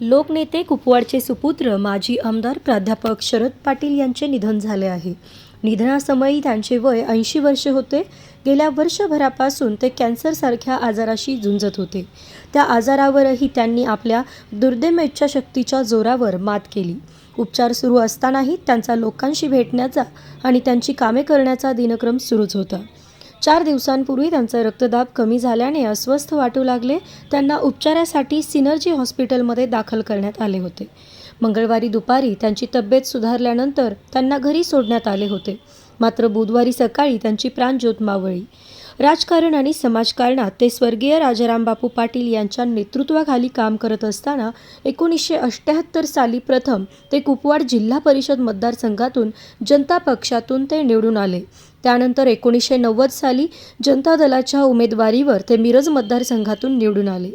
लोकनेते कुपवाडचे सुपुत्र माजी आमदार प्राध्यापक शरद पाटील यांचे निधन झाले आहे. निधनासमयी त्यांचे वय ऐंशी वर्षे होते. गेल्या वर्षभरापासून ते कॅन्सरसारख्या आजाराशी झुंजत होते. त्या आजारावरही त्यांनी आपल्या दुर्दैम इच्छाशक्तीच्या जोरावर मात केली. उपचार सुरू असतानाही त्यांचा लोकांशी भेटण्याचा आणि त्यांची कामे करण्याचा दिनक्रम सुरूच होता. चार दिवसांपूर्वी त्यांचा रक्तदाब कमी झाल्याने अस्वस्थ वाटू लागले. त्यांना उपचारासाठी सिनर्जी हॉस्पिटलमध्ये दाखल करण्यात आले होते. मंगळवारी दुपारी त्यांची तब्येत सुधारल्यानंतर त्यांना घरी सोडण्यात आले होते. मात्र बुधवारी सकाळी त्यांची प्राणज्योत मावळी राजकारण आणि समाजकारणात ते स्वर्गीय राजाराम बापू पाटील यांच्या नेतृत्वाखाली काम करत असताना एकोणीसशे अठ्ठ्याहत्तर साली प्रथम ते कुपवाड जिल्हा परिषद मतदारसंघातून जनता पक्षातून ते निवडून आले. त्यानंतर एकोणीसशे नव्वद साली जनता दलाच्या उमेदवारीवर ते मिरज मतदारसंघातून निवडून आले.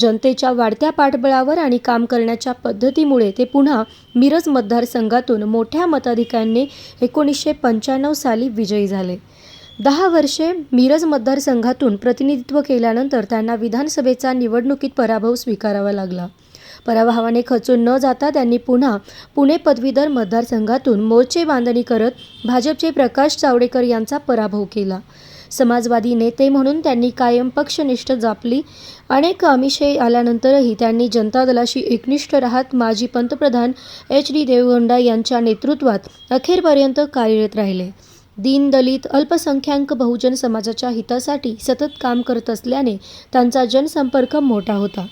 जनतेच्या वाढत्या पाठबळावर आणि काम करण्याच्या पद्धतीमुळे ते पुन्हा मिरज मतदारसंघातून मोठ्या मताधिक्याने एकोणीसशे पंच्याण्णव साली विजयी झाले. दहा वर्षे मिरज मतदारसंघातून प्रतिनिधित्व केल्यानंतर त्यांना विधानसभेचा निवडणुकीत पराभव स्वीकारावा लागला. पराभवाने खचून न जाता त्यांनी पुन्हा पुणे पदवीधर मतदारसंघातून मोर्चे बांधणी करत भाजपचे प्रकाश जावडेकर यांचा पराभव केला. समाजवादी नेते म्हणून त्यांनी कायम पक्षनिष्ठ जापली. अनेक अमिषे आल्यानंतरही त्यांनी जनता दलाशी एकनिष्ठ राहत माजी पंतप्रधान एच डी देवगोंडा यांच्या नेतृत्वात अखेरपर्यंत कार्यरत राहिले. दीन दलित अल्पसंख्याक बहुजन समाजाच्या हितासाठी सतत काम करत असल्याने त्यांचा जनसंपर्क मोठा होता.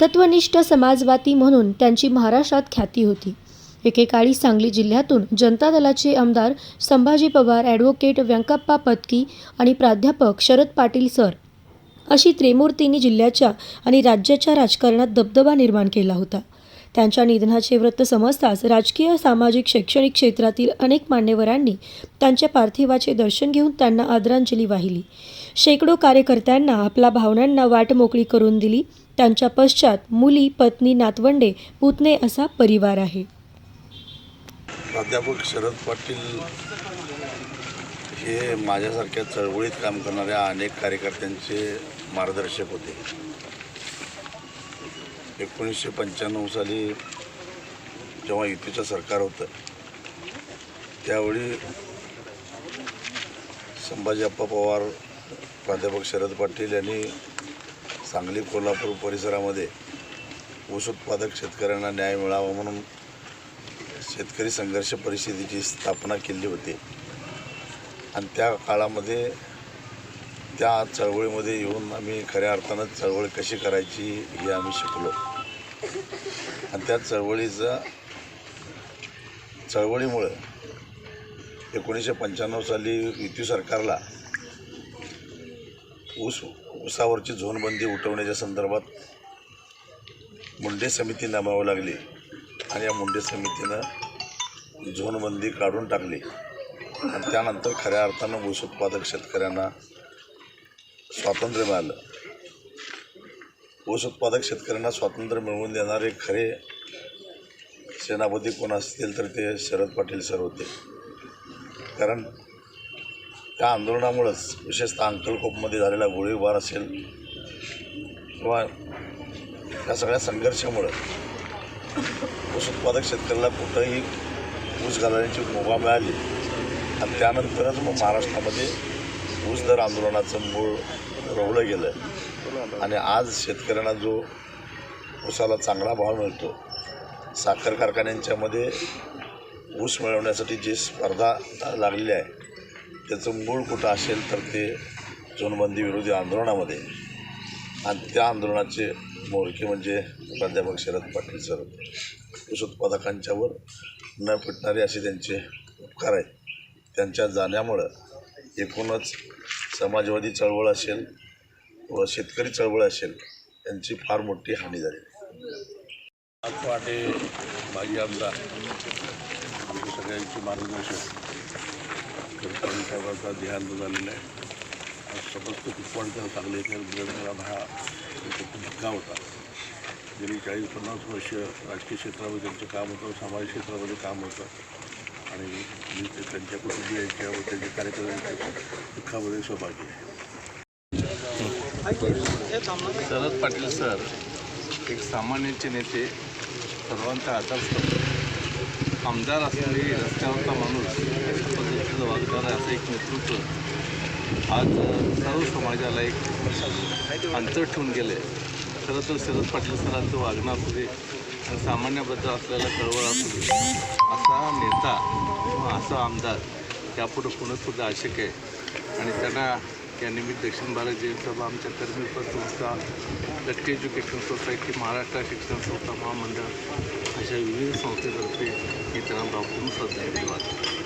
तत्वनिष्ठ समाजवादी म्हणून त्यांची महाराष्ट्रात ख्याती होती. एकेकाळी सांगली जिल्ह्यातून जनता दलाचे आमदार संभाजी पवार ॲडव्होकेट व्यंकप्पा पत्की आणि प्राध्यापक शरद पाटील सर अशी त्रिमूर्तींनी जिल्ह्याच्या आणि राज्याच्या राजकारणात दबदबा निर्माण केला होता. त्यांच्या निधनाचे वृत्त समजताच राजकीय सामाजिक शैक्षणिक क्षेत्रातील अनेक मान्यवरांनी त्यांच्या पार्थिवाचे दर्शन घेऊन त्यांना आदरांजली वाहिली. शेकडो कार्यकर्त्यांना आपल्या भावनांना वाट मोकळी करून दिली. त्यांच्या पश्चात मुली पत्नी नातवंडे पुतणे असा परिवार आहे. प्राध्यापक शरद पाटील हे माझ्यासारख्या चळवळीत काम करणाऱ्या अनेक कार्यकर्त्यांचे मार्गदर्शक होते. एकोणीसशे पंच्याण्णव साली जेव्हा युतीचं सरकार होतं त्यावेळी संभाजी अप्पा पवार प्राध्यापक शरद पाटील यांनी सांगली कोल्हापूर परिसरामध्ये ऊस उत्पादक शेतकऱ्यांना न्याय मिळावा म्हणून शेतकरी संघर्ष परिषदेची स्थापना केली होती. आणि त्या काळामध्ये त्या चळवळीमध्ये येऊन आम्ही खऱ्या अर्थानं चळवळ कशी करायची हे आम्ही शिकलो. आणि त्या चळवळीचा चळवळीमुळं एकोणीसशे पंच्याण्णव साली युती सरकारला ऊस ऊसावरची झोनबंदी उठवण्याच्या संदर्भात मुंडे समिती नेमावी लागली आणि या मुंडे समितीनं झोनबंदी काढून टाकली. आणि त्यानंतर खऱ्या अर्थानं ऊस उत्पादक शेतकऱ्यांना स्वातंत्र्य मिळालं ऊस उत्पादक शेतकऱ्यांना स्वातंत्र्य मिळवून देणारे खरे सेनापती कोण असतील तर ते शरद पाटील सर होते. कारण त्या आंदोलनामुळंच विशेषतः अंकलकोपमध्ये झालेला गोळीबार असेल किंवा या सगळ्या संघर्षामुळं ऊस उत्पादक शेतकऱ्याला कुठंही ऊस घालण्याची मुभा मिळाली. आणि त्यानंतरच मग महाराष्ट्रामध्ये ऊस दर आंदोलनाचं मूळ रोवलं गेलं. आणि आज शेतकऱ्यांना जो ऊसाला चांगला भाव मिळतो साखर कारखान्यांच्यामध्ये ऊस मिळवण्यासाठी जी स्पर्धा लागलेली आहे त्याचं मूळ कुठं असेल तर ते झोनबंदी विरोधी आंदोलनामध्ये. आणि त्या आंदोलनाचे मोरके म्हणजे प्राध्यापक शरद पाटील सर. ऊस उत्पादकांच्यावर न पिटणारे असे त्यांचे उपकार आहेत. त्यांच्या जाण्यामुळं एकूणच समाजवादी चळवळ असेल व शेतकरी चळवळ असेल यांची फार मोठी हानी झाली पहाटे माजी आमदार. आमच्या सगळ्यांची मार्गदर्शन साहेबांचा ध्यान झालेला आहे. समस्त कुपवाडकर चांगले हा खूप धक्का होता. गेली चाळीस पन्नास वर्ष राजकीय क्षेत्रामध्ये त्यांचं काम होतं समाज क्षेत्रामध्ये काम होतं. आणि मी ते त्यांच्या कुटुंबियांच्या व त्यांच्या कार्यकर्त्यांच्या दुःखामध्ये सहभागी आहे. शरद पाटील सर एक सामान्यांचे नेते सर्वांचा आदर्श आमदार असणारी रस्त्यावरचा माणूस अशा पद्धतीचं वागणारं असं एक नेतृत्व आज सर्व समाजाला एक अंतर ठेवून आहे खरं तर शरद पाटील सरांचं वागणं असू दे सामान्याबद्दल असलेला कळवळ असू असा नेता किंवा असा आमदार त्यापुढं पुणंसुद्धा आवश्यक आहे. आणि त्यांना यानिमित्त दक्षिण भारत जयंतसभा आमच्या कर्मी संस्था लटके एज्युकेशन सोसायटी महाराष्ट्र शिक्षण संस्था महामंडळ अशा विविध संस्थेतर्फे मी त्यांना भावपूर्ण श्रद्धांजली वाटतो